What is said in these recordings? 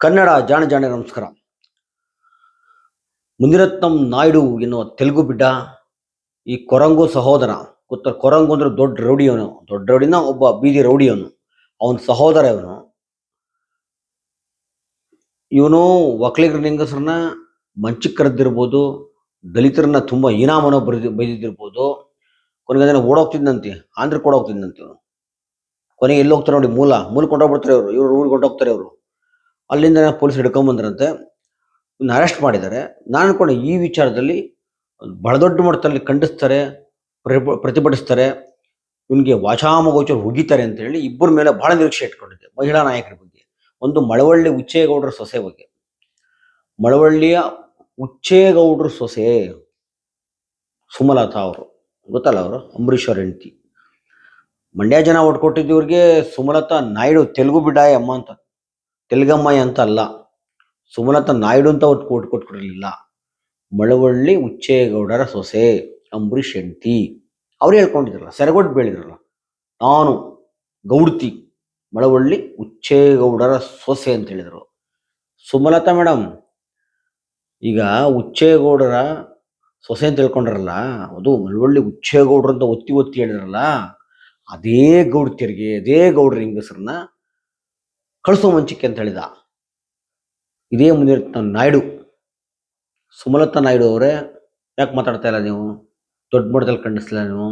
ಕನ್ನಡ ಜಾಣ ಜಾಣ ನಮಸ್ಕಾರ. ಮುನಿರತ್ನಂ ನಾಯ್ಡು ಎನ್ನುವ ತೆಲುಗು ಬಿಡ್ಡ, ಈ ಕೊರಂಗು ಸಹೋದರ. ಗೊತ್ತ ಕೊರಂಗು ಅಂದ್ರೆ ದೊಡ್ಡ ರೌಡಿಯವನು, ದೊಡ್ಡ ರೌಡಿನ ಒಬ್ಬ ಬೀದಿ ರೌಡಿಯವನು, ಅವನ ಸಹೋದರ ಇವನು. ಇವನು ಒಕ್ಕಲಿಗರ ಹೆಂಗಸರನ್ನ ಮಂಚಕ್ಕೆ ಕರೆದಿರ್ಬೋದು ದಲಿತರನ್ನ ತುಂಬಾ ಹೀನಾಮನೋ ಬರೆದಿ, ಬೈದಿದ್ದಿರ್ಬೋದು. ಕೊನೆಗೆ ಅದನ್ನ ಓಡೋಗ್ತಿದ್ದಂತೆ ಆಂಧ್ರ ಕೊಡೋಗ್ತಿದ್ದಂತೆ ಇವನು. ಕೊನೆಗೆ ಎಲ್ಲಿ ಹೋಗ್ತಾರೆ ನೋಡಿ, ಮೂಲ ಮೂಲ ಕೊಂಡೋಗ್ಬಿಡ್ತಾರೆ ಇವರು, ಇವ್ರು ಊರಿಗೆ ಹೊಂಟೋಗ್ತಾರೆ ಅವರು ಅಲ್ಲಿಂದ ಪೊಲೀಸ್ ಹಿಡ್ಕೊಂಬಂದ್ರಂತೆ ಇವ್ನ ಅರೆಸ್ಟ್ ಮಾಡಿದ್ದಾರೆ. ನಾನು ಅನ್ಕೊಂಡೆ ಈ ವಿಚಾರದಲ್ಲಿ ಬಹಳ ದೊಡ್ಡ ಮಟ್ಟದಲ್ಲಿ ಖಂಡಿಸ್ತಾರೆ ಪ್ರತಿಭ- ಪ್ರತಿಭಟಿಸ್ತಾರೆ, ಇವನಿಗೆ ವಾಚಾಮಗೋಚರ ಹೋಗಿತಾರೆ ಅಂತ ಹೇಳಿ ಇಬ್ಬರ ಮೇಲೆ ಬಹಳ ನಿರೀಕ್ಷೆ ಇಟ್ಕೊಂಡಿದ್ದೆ, ಮಹಿಳಾ ನಾಯಕರ ಬಗ್ಗೆ. ಒಂದು ಮಳವಳ್ಳಿ ಉಚ್ಚೇಗೌಡರ ಸೊಸೆ ಬಗ್ಗೆ. ಮಳವಳ್ಳಿಯ ಉಚ್ಚೇಗೌಡರ ಸೊಸೆ ಸುಮಲತಾ ಅವರು. ಗೊತ್ತಲ್ಲ ಅವರು? ಅಂಬರೀಶ್ ಅವ್ರ ಹೆಂಡತಿ. ಮಂಡ್ಯ ಜನ ಓಟ್ ಕೊಟ್ಟಿದ್ದು ಇವ್ರಿಗೆ ಸುಮಲತಾ ನಾಯ್ಡು ತೆಲುಗು ಬಿಡಾಯ ಅಮ್ಮ ಅಂತ. ತೆಲುಗಮ್ಮಾಯಿ ಅಂತ ಅಲ್ಲ ಸುಮಲತಾ ನಾಯ್ಡು ಅಂತ ಒಟ್ಟು ಕೊಟ್ಟು ಕೊಟ್ಕೊಡಿರ್ಲಿಲ್ಲ ಮಳವಳ್ಳಿ ಉಚ್ಚೇಗೌಡರ ಸೊಸೆ, ಅಂಬರೀಷ್ ಹೆಂಡತಿ. ಅವ್ರು ಹೇಳ್ಕೊಂಡಿದ್ರಲ್ಲ, ಸೆರಗೊಟ್ಟು ಬೆಳೆದ್ರಲ್ಲ ನಾನು ಗೌಡ್ತಿ, ಮಳವಳ್ಳಿ ಉಚ್ಚೇಗೌಡರ ಸೊಸೆ ಅಂತ ಹೇಳಿದರು. ಸುಮಲತಾ ಮೇಡಮ್ ಈಗ ಉಚ್ಚೇಗೌಡರ ಸೊಸೆ ಅಂತ ಹೇಳ್ಕೊಂಡ್ರಲ್ಲ, ಅದು ಮಳವಳ್ಳಿ ಉಚ್ಚೇಗೌಡರು ಅಂತ ಒತ್ತಿ ಒತ್ತಿ ಹೇಳಿದ್ರಲ್ಲ, ಅದೇ ಗೌಡ್ತಿಯರಿಗೆ, ಅದೇ ಗೌಡ್ರ ಹೆಂಗಸರನ್ನ ಕಳಿಸೋ ಮಂಚಿಕೆ ಅಂತ ಹೇಳಿದ. ಇದೇ ಮುಂದಿರ್ತ ನಾಯ್ಡು. ಸುಮಲತಾ ನಾಯ್ಡು ಅವರೇ, ಯಾಕೆ ಮಾತಾಡ್ತಾ ಇಲ್ಲ ನೀವು? ದೊಡ್ಡ ಮಟ್ಟದಲ್ಲಿ ಖಂಡಿಸ್ಲಿಲ್ಲ ನೀವು?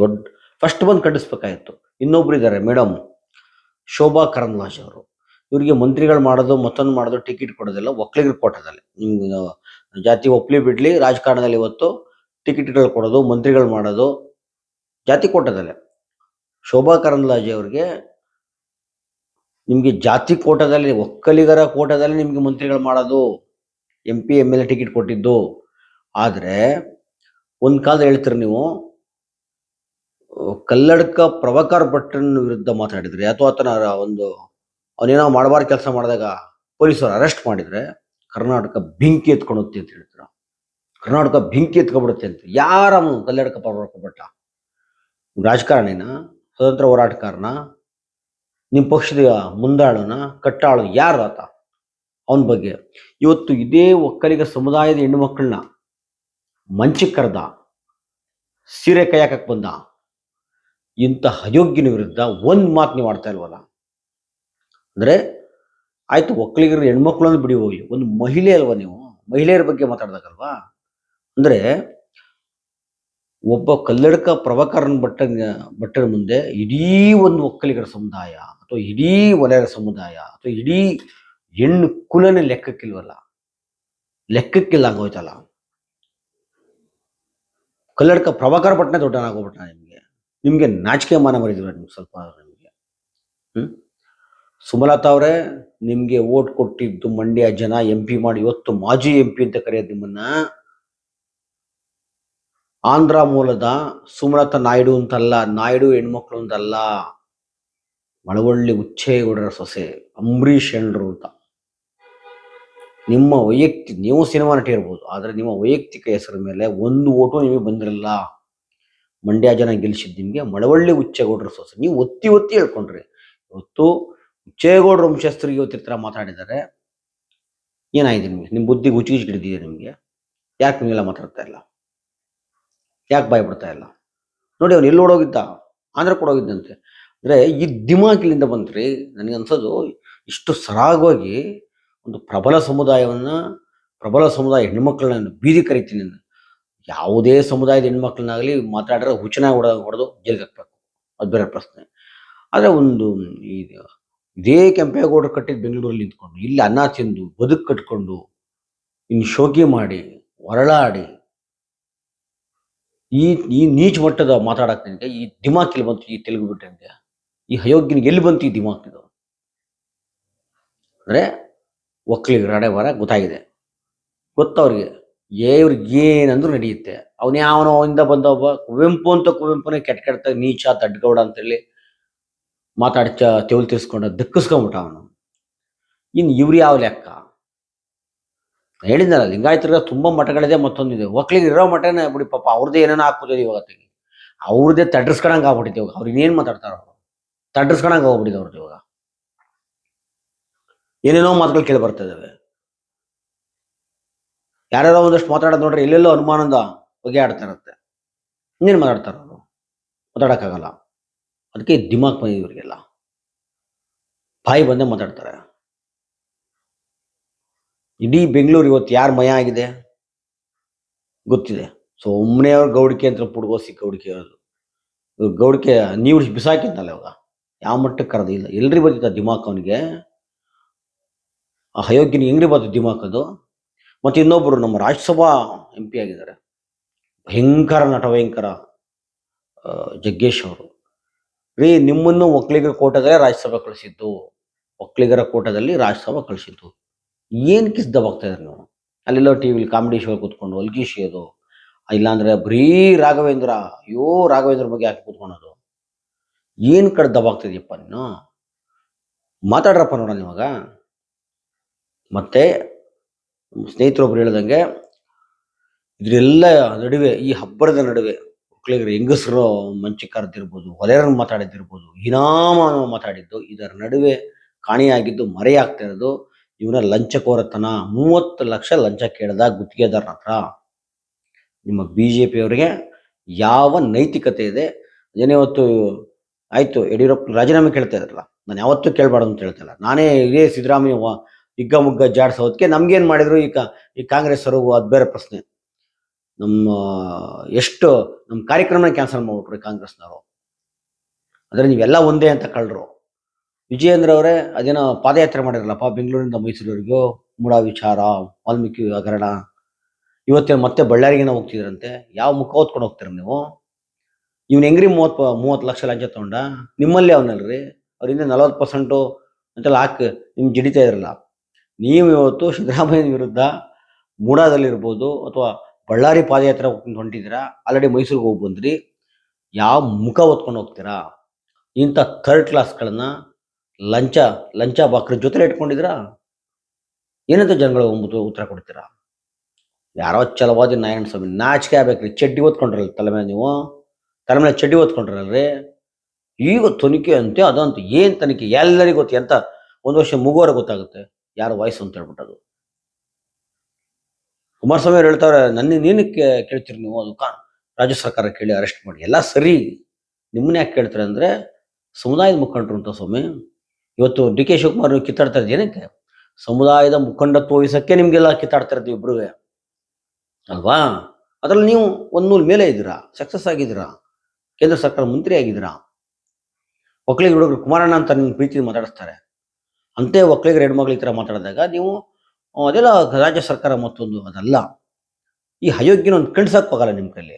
ದೊಡ್ಡ ಫಸ್ಟ್ ಬಂದು ಖಂಡಿಸ್ಬೇಕಾಗಿತ್ತು ಇನ್ನೊಬ್ರು ಇದ್ದಾರೆ ಮೇಡಮ್ ಶೋಭಾ ಕರಂದ್ಲಾಜ್ ಅವರು. ಇವರಿಗೆ ಮಂತ್ರಿಗಳು ಮಾಡೋದು, ಮತ್ತೊಂದು ಮಾಡೋದು ಟಿಕೆಟ್ ಕೊಡೋದಿಲ್ಲ ಒಕ್ಕಲಿಗರು ಕೊಟ್ಟದಲ್ಲಿ ನಿಮ್ಗೆ ಜಾತಿ ಒಪ್ಲಿ ಬಿಡ್ಲಿ, ರಾಜಕಾರಣದಲ್ಲಿ ಇವತ್ತು ಟಿಕೆಟ್ಗಳು ಕೊಡೋದು, ಮಂತ್ರಿಗಳು ಮಾಡೋದು ಜಾತಿ ಕೋಟದಲ್ಲೇ. ಶೋಭಾ ಕರಂದ್ಲಾಜೆ ಅವ್ರಿಗೆ ನಿಮಗೆ ಜಾತಿ ಕೋಟದಲ್ಲಿ, ಒಕ್ಕಲಿಗರ ಕೋಟದಲ್ಲಿ ನಿಮಗೆ ಮಂತ್ರಿಗಳು ಮಾಡೋದು M P M L A ticket ಕೊಟ್ಟಿದ್ದು. ಆದರೆ, ಒಂದು ಕಾಲದಲ್ಲಿ ಹೇಳ್ತೀರಿ ನೀವು, ಕಲ್ಲಡ್ಕ ಪ್ರಭಾಕರ್ ಭಟ್ರನ್ ವಿರುದ್ಧ ಮಾತಾಡಿದ್ರಿ, ಅಥವಾ ಆತನ ಒಂದು ಅವನೇನೋ ಮಾಡಬಾರ್ದು ಕೆಲಸ ಮಾಡಿದಾಗ ಪೊಲೀಸರು ಅರೆಸ್ಟ್ ಮಾಡಿದ್ರೆ, ಕರ್ನಾಟಕ ಬೆಂಕಿ ಎತ್ಕೊಂಡು ಅಂತ ಹೇಳ್ತೀರ? ಕರ್ನಾಟಕ ಬೆಂಕಿ ಎತ್ಕೊಬಿಡುತ್ತೆ ಅಂತ. ಯಾರವನು ಕಲ್ಲಡ್ಕ ಪ್ರಭಾಕರ್ ಭಟ್ಟ? ರಾಜಕಾರಣಿನ? ಸ್ವತಂತ್ರ ಹೋರಾಟಗಾರನ? ನಿಮ್ಮ ಪಕ್ಷದ ಮುಂದಾಳನ ಕಟ್ಟಾಳು ಯಾರು ಆತ? ಅವನ ಬಗ್ಗೆ ಇವತ್ತು ಇದೇ ಒಕ್ಕಲಿಗ ಸಮುದಾಯದ ಹೆಣ್ಣು ಮಕ್ಕಳನ್ನ ಮಂಚಕ್ಕೆ ಕರೆದ, ಸೀರೆ ಕೈಯಾಕಕ್ಕೆ ಬಂದ, ಇಂಥ ಅಯೋಗ್ಯನ ವಿರುದ್ಧ ಒಂದು ಮಾತು ನೀವು ಆಡ್ತಾ ಇಲ್ವಲ್ಲ? ಅಂದರೆ ಆಯಿತು, ಒಕ್ಕಲಿಗರ ಹೆಣ್ಮಕ್ಳನ್ನು ಬಿಡಿ ಹೋಗಿ ಒಂದು ಮಹಿಳೆ ಅಲ್ವಾ ನೀವು? ಮಹಿಳೆಯರ ಬಗ್ಗೆ ಮಾತಾಡ್ದಾಗಲ್ವಾ? ಅಂದರೆ ಒಬ್ಬ ಕಲ್ಲಡ್ಕ ಪ್ರಭಾಕರನ್ ಭಟ್ಟ ಭಟ್ಟರ ಮುಂದೆ ಇಡೀ ಒಂದು ಒಕ್ಕಲಿಗರ ಸಮುದಾಯ ಅಥವಾ ಇಡೀ ವಲಯರ ಸಮುದಾಯ ಅಥವಾ ಇಡೀ ಹೆಣ್ಣು ಕುಲನೇ ಲೆಕ್ಕಕ್ಕಿಲ್ವಲ್ಲ? ಲೆಕ್ಕಕ್ಕಿಲ್ಲ ಆಗೋಯ್ತಲ್ಲ ಕಲ್ಲಡ್ಕ ಪ್ರಭಾಕರ ಭಟ್ನೇ ದೊಡ್ಡನಾಗೋಗ್ಬಿಟ್ಟ ನಿಮಗೆ. ನಿಮಗೆ ನಾಚಿಕೆ ಮಾನ ಮರಿದಿಲ್ಲ ನಿಮ್ಗೆ ಸ್ವಲ್ಪ ನಿಮಗೆ. ಹ್ಮ್? ಸುಮಲತಾ ಅವರೇ, ನಿಮಗೆ ಓಟ್ ಕೊಟ್ಟಿದ್ದು ಮಂಡ್ಯ ಜನ ಎಂ ಪಿ ಮಾಡಿ ಇವತ್ತು ಮಾಜಿ ಎಂ ಪಿ ಅಂತ ಕರೆಯೋದು ನಿಮ್ಮನ್ನ. ಆಂಧ್ರ ಮೂಲದ ಸುಮಲತಾ ನಾಯ್ಡು ಅಂತಲ್ಲ, ನಾಯ್ಡು ಹೆಣ್ಮಕ್ಳು ಅಂತಲ್ಲ, ಮಳವಳ್ಳಿ ಉಚ್ಚೇಗೌಡರ ಸೊಸೆ ಅಂಬರೀಷ್ ಹೆಂಡ್ರು ಅಂತ. ನಿಮ್ಮ ವೈಯಕ್ತಿಕ ನೀವು ಸಿನಿಮಾ ನಟಿ ಇರ್ಬೋದು ಆದರೆ ನಿಮ್ಮ ವೈಯಕ್ತಿಕ ಹೆಸರ ಮೇಲೆ ಒಂದು ಓಟು ನಿಮಗೆ ಬಂದಿರಲ್ಲ. ಮಂಡ್ಯ ಜನ ಗೆಲ್ಲಿಸಿದ್ದು ನಿಮಗೆ ಮಳವಳ್ಳಿ ಉಚ್ಚೇಗೌಡರ ಸೊಸೆ. ನೀವು ಒತ್ತಿ ಒತ್ತಿ ಹೇಳ್ಕೊಂಡ್ರಿ. ಇವತ್ತು ಉಚ್ಚೇಗೌಡರ ವಂಶಸ್ಥರಿಗೆ ಇವತ್ತು ಈ ಥರ ಮಾತಾಡಿದ್ದಾರೆ. ಏನಾಗಿದೆ ನಿಮಗೆ? ನಿಮ್ಮ ಬುದ್ಧಿಗೆ ಹುಚ್ಚು ಹಿಡಿದಿದೆ ನಿಮಗೆ? ಯಾಕೆ ನೀವೆಲ್ಲ ಮಾತಾಡ್ತಾ ಇಲ್ಲ? ಯಾಕೆ ಬಾಯ್ ಬಿಡ್ತಾ ಇಲ್ಲ? ನೋಡಿ ಅವ್ನು ಎಲ್ಲಿ ಓಡೋಗಿದ್ದ ಆಂಧ್ರ ಕೊಡೋಗಿದ್ದಂತೆ ಅಂದರೆ ಈ ದಿಮಾಕಿಲಿಂದ ಬಂತ್ರಿ, ನನಗೆ ಅನ್ಸೋದು ಇಷ್ಟು ಸರಾಗವಾಗಿ ಒಂದು ಪ್ರಬಲ ಸಮುದಾಯವನ್ನು, ಪ್ರಬಲ ಸಮುದಾಯ ಹೆಣ್ಮಕ್ಳನ್ನ ಬೀದಿ ಕರಿತೀನಿ ನಾನು. ಯಾವುದೇ ಸಮುದಾಯದ ಹೆಣ್ಮಕ್ಳನ್ನಾಗಲಿ ಮಾತಾಡಿದ್ರೆ ಹುಚ್ಚನ ಹೊಡ, ಹೊಡೆದು ಜೈಲಿಗೆ ಹಾಕ್ಬೇಕು. ಅದು ಬೇರೆ ಪ್ರಶ್ನೆ. ಆದರೆ ಒಂದು ಈ ಇದೇ ಕೆಂಪೇಗೌಡರು ಕಟ್ಟಿದ ಬೆಂಗಳೂರಲ್ಲಿ ನಿಂತ್ಕೊಂಡು, ಇಲ್ಲಿ ಅನ್ನ ತಿಂದು, ಬದುಕು ಕಟ್ಕೊಂಡು, ಇನ್ನು ಶೋಕಿ ಮಾಡಿ ಹೊರಳಾಡಿ ಈ ಈ ನೀಚ ಮಟ್ಟದ ಮಾತಾಡಕ್ಕೆ ನಿನಗೆ ಈ ದಿಮಾಕ್ ಎಲ್ಲಿ ಬಂತು, ಈ ತೆಲುಗು ಬಿಟ್ಟಂಗೆ ಈ ಅಯೋಗ್ಯನ ಎಲ್ಲಿ ಬಂತು ಈ ದಿಮಾಕ್ ಇದು? ಅಂದರೆ ಒಕ್ಕಲಿಗೆ ರಡೆ ಬರ ಗೊತ್ತಾಗಿದೆ. ಗೊತ್ತವ್ರಿಗೆ. ಏನಂದ್ರೂ ನಡೆಯುತ್ತೆ. ಅವನು ಯಾವನೋ ಇಂದ ಬಂದ ಒಬ್ಬ ಕುವೆಂಪು ಅಂತ ಕುವೆಂಪುನೇ ಕೆಟ್ಟ ಕೆಟ್ಟ ನೀಚ ದಡ್ಗೌಡ ಅಂತೇಳಿ ಮಾತಾಡಿ ಚ ತೆವಲ್ ತಿರ್ಸ್ಕೊಂಡು ದಕ್ಕಿಸ್ಕೊಂಬಿಟ್ಟ ಅವನು. ಇನ್ನು ಇವ್ರು ಯಾವ ಲೆಕ್ಕ? ಹೇಳಿದ್ನಲ್ಲ ಲಿಂಗಾಯತರ ತುಂಬ ಮಠಗಳಿದೆ ಮತ್ತೊಂದಿದೆ ಒಕ್ಕಲಿಗೆ ಇರೋ ಮಠನೇ ಬಿಡಿ ಪಾಪ ಅವ್ರದ್ದೇ ಏನೇನೋ ಹಾಕ್ಬೋದು ಇವಾಗ ಅವ್ರದ್ದೇ ತಡ್ರಿಸ್ಕೊಳಂಗೆ ಆಗ್ಬಿಟ್ಟಿದೆ ಇವಾಗ. ಅವ್ರು ಇನ್ನೇನು ಮಾತಾಡ್ತಾರ ಅವರು. ತಡ್ರಿಸ್ಕೊಳಂಗೆ ಹೋಗ್ಬಿಟ್ಟಿದೆ ಅವ್ರದ್ದು ಇವಾಗ. ಏನೇನೋ ಮಾತುಗಳು ಕೇಳಿ ಬರ್ತಾ ಇದಾವೆ. ಯಾರ್ಯಾರೋ ಒಂದಷ್ಟು ಮಾತಾಡೋದು ನೋಡ್ರಿ, ಎಲ್ಲೆಲ್ಲೋ ಅನುಮಾನದ ಬಗ್ಗೆ ಆಡ್ತಾ ಇರುತ್ತೆ ಇನ್ನೇನು ಮಾತಾಡ್ತಾರೆ ಅವರು? ಮಾತಾಡೋಕ್ಕಾಗಲ್ಲ. ಅದಕ್ಕೆ ದಿಮಾಕ್ ಬಂದಿದೆ ಇವರಿಗೆಲ್ಲ ಬಾಯಿ ಬಂದೇ ಮಾತಾಡ್ತಾರೆ. ಇಡೀ ಬೆಂಗಳೂರು ಇವತ್ತು ಯಾರು ಮಯ ಆಗಿದೆ? ಗೊತ್ತಿದೆ. ಸೊ ಅವ್ರ ಗೌಡಿಕೆ ಅಂತ ಪುಡ್ಗೋಸಿ ಗೌಡಿಕೆ ಇವ್ರ್ ಗೌಡಿಕೆ, ನೀವು ಬಿಸಾಕಿದ್ನಲ್ಲ ಅವಾಗ ಯಾವ ಮಟ್ಟಕ್ಕೆ ಕರೆದಿಲ್ಲ ಎಲ್ರಿ ಬಂದಿದ್ದ ದಿಮಾಕ್ ಅವನಿಗೆ? ಆ ಅಯೋಗ್ಯನಿಗೆ ಹೆಂಗ್ರಿ ಬಂತು ದಿಮಾಕ್ ಅದು? ಮತ್ತೆ ಇನ್ನೊಬ್ಬರು ನಮ್ಮ ರಾಜ್ಯಸಭಾ ಎಂ ಪಿ ಆಗಿದ್ದಾರೆ. ಭಯಂಕರ ನಟ, ಭಯಂಕರ ಜಗ್ಗೇಶ್ ಅವರು. ರೀ, ನಿಮ್ಮನ್ನು ಒಕ್ಕಲಿಗರ ಕೋಟದಲ್ಲೇ ರಾಜ್ಯಸಭೆ ಕಳಿಸಿದ್ದು. ಒಕ್ಕಲಿಗರ ಕೋಟದಲ್ಲಿ ರಾಜ್ಯಸಭಾ ಕಳಿಸಿದ್ದು. ಏನು ಕಿಸ್ದ ಇದ್ರಿ ನೀವು ಅಲ್ಲೆಲ್ಲೋ ಟಿ ಕಾಮಿಡಿ ಶೋ ಕೂತ್ಕೊಂಡು ಅಲ್ಗಿಶಿಯೋದು ಇಲ್ಲಾಂದ್ರೆ ಬರೀ ರಾಘವೇಂದ್ರ, ಅಯ್ಯೋ ರಾಘವೇಂದ್ರ ಬಗ್ಗೆ ಯಾಕೆ ಕೂತ್ಕೊಳೋದು. ಏನು ಕಡೆ ದಬಾಗ್ತಿದ್ಯಪ್ಪ ನೀನು? ಮಾತಾಡ್ರಪ್ಪ ನೋಡೋಣ ಇವಾಗ. ಮತ್ತೆ ಸ್ನೇಹಿತರೊಬ್ರು ಹೇಳ್ದಂಗೆ, ಇದ್ರೆಲ್ಲ ನಡುವೆ, ಈ ಹಬ್ಬರದ ನಡುವೆ ಒಕ್ಕಲಿಗರ ಹೆಂಗಸರು ಮಂಚಿ ಕರೆದಿರ್ಬೋದು ಹೊಲೆಯರನ್ನು ಮಾತಾಡಿದ್ದಿರ್ಬೋದು ಹಿನಾಮ ಮಾತಾಡಿದ್ದು, ಇದರ ನಡುವೆ ಕಾಣೆಯಾಗಿದ್ದು, ಮರೆಯಾಗ್ತಾ ಇರೋದು. ಇವನ ಲಂಚಕೋರತನ, ಮೂವತ್ತು ಲಕ್ಷ ಲಂಚ ಕೇಳ್ದ ಗುತ್ತಿಗೆದಾರನ ಹತ್ರ. ನಿಮ್ಮ ಬಿ ಜೆ ಪಿಯವರಿಗೆ ಯಾವ ನೈತಿಕತೆ ಇದೆ? ಏನೇ ಇವತ್ತು ಆಯ್ತು, ಯಡಿಯೂರಪ್ಪ ರಾಜೀನಾಮೆ ಕೇಳ್ತಾ ಇದ್ರಲ್ಲ ನಾನು ಯಾವತ್ತೂ ಕೇಳಬಾರ್ದು ಅಂತ ಹೇಳ್ತಿಲ್ಲ ನಾನೇ ಇದೇ ಸಿದ್ದರಾಮಯ್ಯ ಹಿಗ್ಗ ಮುಗ್ಗ ಜಾಡ್ಸೋದಕ್ಕೆ ನಮ್ಗೇನ್ ಮಾಡಿದ್ರು ಈ ಕಾ, ಈ ಕಾಂಗ್ರೆಸ್ ಅವರು ಅದು ಬೇರೆ ಪ್ರಶ್ನೆ. ನಮ್ಮ, ಎಷ್ಟು ನಮ್ಮ ಕಾರ್ಯಕ್ರಮನ ಕ್ಯಾನ್ಸಲ್ ಮಾಡ್ಬಿಟ್ರು ಕಾಂಗ್ರೆಸ್ನವರು. ಅಂದ್ರೆ ನೀವೆಲ್ಲ ಒಂದೇ ಅಂತ ಕಳ್ರು. ವಿಜಯೇಂದ್ರ ಅವರೇ, ಅದೇನೋ ಪಾದಯಾತ್ರೆ ಮಾಡಿರಲ್ಲಪ್ಪ ಬೆಂಗಳೂರಿಂದ ಮೈಸೂರಿವರೆಗೂ ಮೂಡ ವಿಚಾರ ವಾಲ್ಮೀಕಿ ಹಗರಣ, ಇವತ್ತೇ ಮತ್ತೆ ಬಳ್ಳಾರಿಗೆನ ಹೋಗ್ತಿದ್ರಂತೆ. ಯಾವ ಮುಖ ಹೊತ್ಕೊಂಡು ಹೋಗ್ತೀರ ನೀವು? ಇವ್ನು ಹೆಂಗ್ರಿ ಮೂವತ್ ಮೂವತ್ತು ಲಕ್ಷ ಲಂಚ ತಗೊಂಡ? ನಿಮ್ಮಲ್ಲಿ ಅವನಲ್ರಿ? ಅವರಿಂದ ನಲವತ್ತು ಪರ್ಸೆಂಟು ಅಂತೆಲ್ಲ ಹಾಕಿ ನಿಮ್ಗೆ ಜಿಡಿತಾ ಇರಲ್ಲ ನೀವು ಇವತ್ತು ಸಿದ್ದರಾಮಯ್ಯನ ವಿರುದ್ಧ ಮೂಡಾದಲ್ಲಿರ್ಬೋದು ಅಥವಾ ಬಳ್ಳಾರಿ ಪಾದಯಾತ್ರೆ ಹೋಗ್ಕೊಂಡು ಹೊಂಟಿದ್ದೀರಾ? ಆಲ್ರೆಡಿ ಮೈಸೂರಿಗೆ ಹೋಗಿ ಬಂದ್ರಿ. ಯಾವ ಮುಖ ಹೊತ್ಕೊಂಡು ಹೋಗ್ತೀರಾ? ಇಂಥ ಥರ್ಡ್ ಕ್ಲಾಸ್ಗಳನ್ನ ಲಂಚ ಲಂಚ ಬಾಕ್ರ ಜೊತೆ ಇಟ್ಕೊಂಡಿದ್ದೀರಾ? ಏನಂತ ಜನಗಳು ಉತ್ತರ ಕೊಡ್ತೀರಾ? ಯಾರೋ ಛಲವಾದಿ ನಾರಾಯಣ ಸ್ವಾಮಿ, ನಾಚಿಕೆ ಆಗ್ಬೇಕ್ರಿ. ಚಡ್ಡಿ ಓದ್ಕೊಂಡ್ರಲ್ಲ ತಲೆ ಮೇಲೆ ನೀವು? ತಲೆ ಮೇಲೆ ಚಡ್ಡಿ ಓದ್ಕೊಂಡ್ರಲ್ರಿ ಈಗ ತನಿಖೆ ಅಂತೆ, ಅದಂತ. ಏನ್ ತನಿಖೆ? ಎಲ್ಲರಿಗೂ ಗೊತ್ತಿ. ಅಂತ ಒಂದು ವರ್ಷ ಮುಗುವರೆ ಗೊತ್ತಾಗುತ್ತೆ. ಯಾರು ವಾಯ್ಸ್ ಅಂತ ಹೇಳ್ಬಿಟ್ಟದು. ಕುಮಾರಸ್ವಾಮಿ ಅವ್ರು ಹೇಳ್ತಾರೆ ನನ್ನ, ನೀನು ಕೇ- ಕೇಳ್ತೀರಿ ನೀವು? ಅದು ಕಾ ರಾಜ್ಯ ಸರ್ಕಾರ ಕೇಳಿ ಅರೆಸ್ಟ್ ಮಾಡಿ. ಎಲ್ಲ ಸರಿ. ನಿಮ್ಮನ್ನ ಯಾಕೆ ಕೇಳ್ತಾರೆ ಅಂದ್ರೆ, ಸಮುದಾಯದ ಮುಖಂಡರು ಅಂತ ಸ್ವಾಮಿ. ಇವತ್ತು ಡಿ ಕೆ ಶಿವಕುಮಾರ್ ನೀವು ಕಿತ್ತಾಡ್ತಾ ಏನಕ್ಕೆ? ಸಮುದಾಯದ ಮುಖಂಡ ವಹಿಸಕ್ಕೆ ನಿಮ್ಗೆಲ್ಲ ಕಿತ್ತಾಡ್ತಾ ಇರ್ತೀವಿ ಇಬ್ರು ಅಲ್ವಾ? ಅದ್ರಲ್ಲಿ ನೀವು ಒಂದ್ ನೂಲ್ ಮೇಲೆ ಇದ್ದೀರಾ? ಸಕ್ಸಸ್ ಆಗಿದ್ದೀರಾ? ಕೇಂದ್ರ ಸರ್ಕಾರ ಮಂತ್ರಿ ಆಗಿದ್ದೀರಾ? ಒಕ್ಕಲಿಗ ಹುಡುಗರು ಕುಮಾರಣ್ಣ ಅಂತ ನಿಮ್ಮ ಪ್ರೀತಿ ಮಾತಾಡಿಸ್ತಾರೆ. ಅಂತೆ ಒಕ್ಕಲಿಗರ ಹೆಣ್ಮಕ್ಳು ಈ ಥರ ಮಾತಾಡಿದಾಗ ನೀವು ಅದೆಲ್ಲ ರಾಜ್ಯ ಸರ್ಕಾರ ಮತ್ತೊಂದು ಅದಲ್ಲ. ಈ ಅಯೋಗ್ಯನ ಒಂದು ಕಣ್ಸಕ್ ಹೋಗಲ್ಲ ನಿಮ್ಮ ಕೈಲಿ.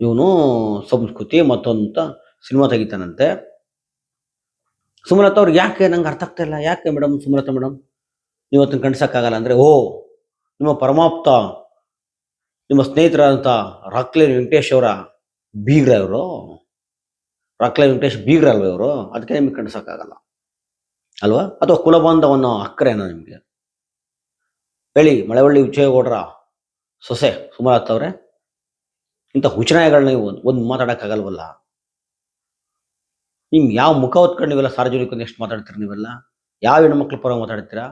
ಇವನು ಸಂಸ್ಕೃತಿ ಮತ್ತೊಂದು ಸಿನಿಮಾ ತೆಗಿತಾನಂತೆ. ಸುಮಲತಾ ಅವ್ರಿಗೆ ಯಾಕೆ ನಂಗೆ ಅರ್ಥ ಆಗ್ತಾ ಇಲ್ಲ? ಯಾಕೆ ಮೇಡಮ್ ಸುಮಲತಾ ಮೇಡಮ್? ನೀವು ಅದನ್ನ ಕಣ್ಸಕ್ಕಾಗಲ್ಲ ಅಂದ್ರೆ, ಓ, ನಿಮ್ಮ ಪರಮಾಪ್ತ, ನಿಮ್ಮ ಸ್ನೇಹಿತರಾದಂಥ ರಾಕ್ಲೆ ವೆಂಕಟೇಶ್ ಅವರ ಬೀಗ್ರ ಇವರು. ರಾಕ್ಲೆ ವೆಂಕಟೇಶ್ ಬೀಗ್ರ ಅಲ್ವ ಇವರು? ಅದಕ್ಕೆ ನಿಮ್ಗೆ ಕಣ್ಸೋಕ್ಕಾಗಲ್ಲ ಅಲ್ವಾ? ಅಥವಾ ಕುಲಬಂಧವನ್ನು ಅಕ್ಕರೇನೋ ನಿಮಗೆ? ಹೇಳಿ, ಮಳವಳ್ಳಿ ವಿಜಯಗೌಡರ ಸೊಸೆ ಸುಮಲತಾ ಅವರೇ, ಇಂಥ ಹುಚನಾಯಗಳನ್ನ ನೀವು ಒಂದು ಮಾತಾಡೋಕ್ಕಾಗಲ್ವಲ್ಲ? ನಿಮ್ಗೆ ಯಾವ ಮುಖ ಹೊತ್ಕೊಂಡು ನೀವೆಲ್ಲ ಸಾರ್ವಜನಿಕ ಎಷ್ಟು ಮಾತಾಡ್ತೀರ ನೀವೆಲ್ಲ? ಯಾವ ಹೆಣ್ಮಕ್ಳ ಪರ ಮಾತಾಡ್ತೀರಾ?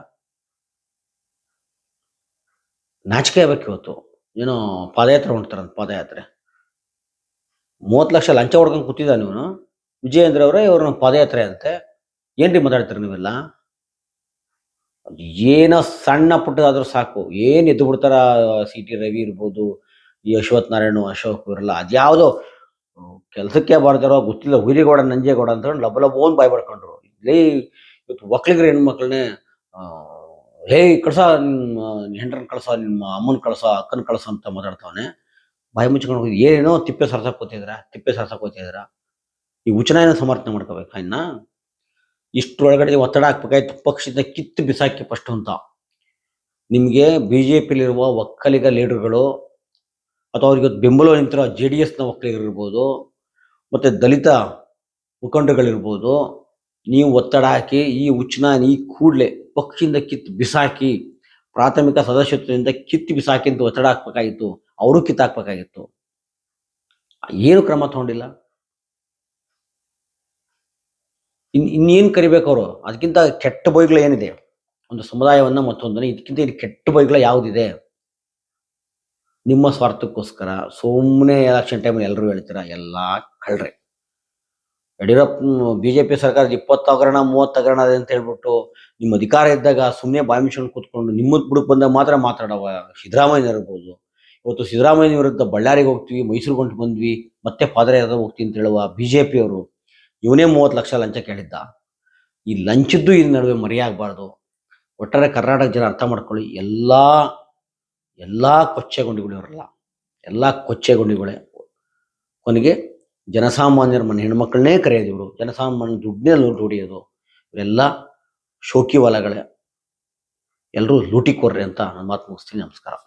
ನಾಚಿಕೆ ಆಗ್ಬೇಕು ಇವತ್ತು. ಏನೋ ಪಾದಯಾತ್ರೆ ಹೊಂಟ್ತಾರಂತ ಪಾದಯಾತ್ರೆ. ಮೂವತ್ತು ಲಕ್ಷ ಲಂಚ ಹೊಡ್ಕೊಂಡು ಕೂತಿದ್ದ ನೀವು ವಿಜಯೇಂದ್ರ ಅವರೇ ಇವ್ರನ್ನ ಪಾದಯಾತ್ರೆ ಅಂತೆ. ಏನ್ರಿ ಮಾತಾಡ್ತೀರಿ ನೀವೆಲ್ಲ? ಏನೋ ಸಣ್ಣ ಪುಟ್ಟದಾದ್ರೂ ಸಾಕು. ಏನ್ ಎದ್ದು ಬಿಡ್ತಾರ, ಸಿ ಟಿ ರವಿ ಇರ್ಬೋದು, ಈ ಅಶ್ವಥ್ ನಾರಾಯಣ, ಅಶೋಕ್, ಇವರೆಲ್ಲ. ಅದ್ಯಾವುದೋ ಕೆಲಸಕ್ಕೆ ಬಾರ್ದಾರೋ ಗೊತ್ತಿಲ್ಲ, ಹುರಿಗೋಡ, ನಂಜೇಗೌಡ ಅಂತ ಲಬ ಲಬೋನ್ ಬಾಯ್ ಬಡ್ಕೊಂಡ್ರು ಲೇ ಇವತ್ತು ಒಕ್ಕಲಿಗರ ಹೆಣ್ಮಕ್ಳನ್ನೇ ಹೇ, ಕಳ್ಸ ನಿಮ್ಮ ಹೆಂಡ್ರನ್ ಕಳ್ಸ ನಿಮ್ಮ ಅಮ್ಮನ ಕಳಸ, ಅಕ್ಕನ ಕಳಸ ಅಂತ ಮಾತಾಡ್ತಾವನೆ. ಬಾಯಿ ಮುಚ್ಕೊಂಡು ಹೋಗಿ ಏನೇನೋ ತಿಪ್ಪೆ ಸರ್ಸಕ್ಕೆ ಕೂತಿದ್ರ ತಿಪ್ಪೆ ಸರ್ಸಕ್ಕೆ ಕೂತಿದ್ರ ಈ ಉಚನಾಯನ ಸಮರ್ಥನೆ ಮಾಡ್ಕೋಬೇಕು ಇನ್ನ. ಇಷ್ಟರೊಳಗಡೆ ಒತ್ತಡ ಹಾಕ್ಬೇಕಾಯ್ತು ಪಕ್ಷದ ಕಿತ್ತು ಬಿಸಾಕಿ ಫಸ್ಟ್ ಅಂತ. ನಿಮಗೆ ಬಿ ಜೆ ಪಿಲಿರುವ ಒಕ್ಕಲಿಗ ಲೀಡರ್ಗಳು, ಅಥವಾ ಅವ್ರಿಗೆ ಬೆಂಬಲ ನಿಂತಿರೋ ಜೆ ಡಿ ಎಸ್ನ ಒಕ್ಕಲಿಗರಿರ್ಬೋದು ಮತ್ತು ದಲಿತ ಮುಖಂಡಗಳಿರ್ಬೋದು ನೀವು ಒತ್ತಡ ಹಾಕಿ, ಈ ಉಚ್ಚನಾಯನ ಈ ಕೂಡಲೇ ಪಕ್ಷದಿಂದ ಕಿತ್ತು ಬಿಸಾಕಿ, ಪ್ರಾಥಮಿಕ ಸದಸ್ಯತ್ವದಿಂದ ಕಿತ್ತು ಬಿಸಾಕಿ ಅಂತ ಒತ್ತಡ ಹಾಕ್ಬೇಕಾಗಿತ್ತು, ಅವರು ಕಿತ್ತಾಕ್ಬೇಕಾಗಿತ್ತು. ಏನು ಕ್ರಮ ತಗೊಂಡಿಲ್ಲ. ಇನ್, ಇನ್ನೇನು ಕರಿಬೇಕು ಅವರು? ಅದಕ್ಕಿಂತ ಕೆಟ್ಟ ಬೈಗಳು ಏನಿದೆ? ಒಂದು ಸಮುದಾಯವನ್ನ ಮತ್ತೊಂದನ್ನು ಇದಕ್ಕಿಂತ ಇದು ಕೆಟ್ಟ ಬೈಗಳು ಯಾವುದಿದೆ? ನಿಮ್ಮ ಸ್ವಾರ್ಥಕ್ಕೋಸ್ಕರ ಸುಮ್ಮನೆ ಎಲೆಕ್ಷನ್ ಟೈಮಲ್ಲಿ ಎಲ್ಲರೂ ಹೇಳ್ತೀರಾ, ಎಲ್ಲ ಕಳ್ರೆ ಯಡಿಯೂರಪ್ಪ ಬಿ ಜೆ ಪಿ ಸರ್ಕಾರದ ಇಪ್ಪತ್ತು ಹಗರಣ, ಮೂವತ್ತು ಹಗರಣ ಅದೇ ಅಂತ ಹೇಳ್ಬಿಟ್ಟು ನಿಮ್ಮ ಅಧಿಕಾರ ಇದ್ದಾಗ ಸುಮ್ಮನೆ ಬಾಯಿ ಮುಚ್ಕೊಂಡು ಕೂತ್ಕೊಂಡು ನಿಮ್ಮದು ಬುಡಕ್ಕೆ ಬಂದಾಗ ಮಾತ್ರ ಮಾತಾಡವ ಸಿದ್ದರಾಮಯ್ಯ ಇರ್ಬೋದು. ಇವತ್ತು ಸಿದ್ದರಾಮಯ್ಯ ವಿರುದ್ಧ ಬಳ್ಳಾರಿಗೆ ಹೋಗ್ತೀವಿ, ಮೈಸೂರಿಗೆ ಹೊಂಟು ಬಂದ್ವಿ, ಮತ್ತೆ ಪಾದಯಾತ್ರೆ ಹೋಗ್ತೀವಿ ಅಂತ ಹೇಳುವ ಬಿ ಜೆ ಪಿಯವರು ಇವನೇ ಮೂವತ್ತು ಲಕ್ಷ ಲಂಚ ಕೇಳಿದ್ದ. ಈ ಲಂಚದ್ದು ಇದ್ರ ನಡುವೆ ಮರೆಯಾಗಬಾರ್ದು ಒಟ್ಟಾರೆ ಕರ್ನಾಟಕ ಜನ ಅರ್ಥ ಮಾಡ್ಕೊಳ್ಳಿ, ಎಲ್ಲ ಎಲ್ಲ ಕೊಚ್ಚೆಗೊಂಡಿಗಳು ಇವರಲ್ಲ. ಎಲ್ಲ ಕೊಚ್ಚೆಗೊಂಡಿಗಳೇ ಕೊನೆಗೆ ಜನಸಾಮಾನ್ಯರ ಮನೆ ಹೆಣ್ಮಕ್ಳನ್ನೇ ಕರೆಯೋದು ಇವರು. ಜನಸಾಮಾನ್ಯ ದುಡ್ಡನ್ನೇ ಹೊಡಿಯೋದು. ಇವರೆಲ್ಲ ಶೋಕಿ ಹೊಲಗಳೇ. ಎಲ್ಲರೂ ಲೂಟಿ ಕೊರ್ರಿ ಅಂತ ನನ್ನ ಮಾತು ಮುಗಿಸ್ತೀನಿ. ನಮಸ್ಕಾರ.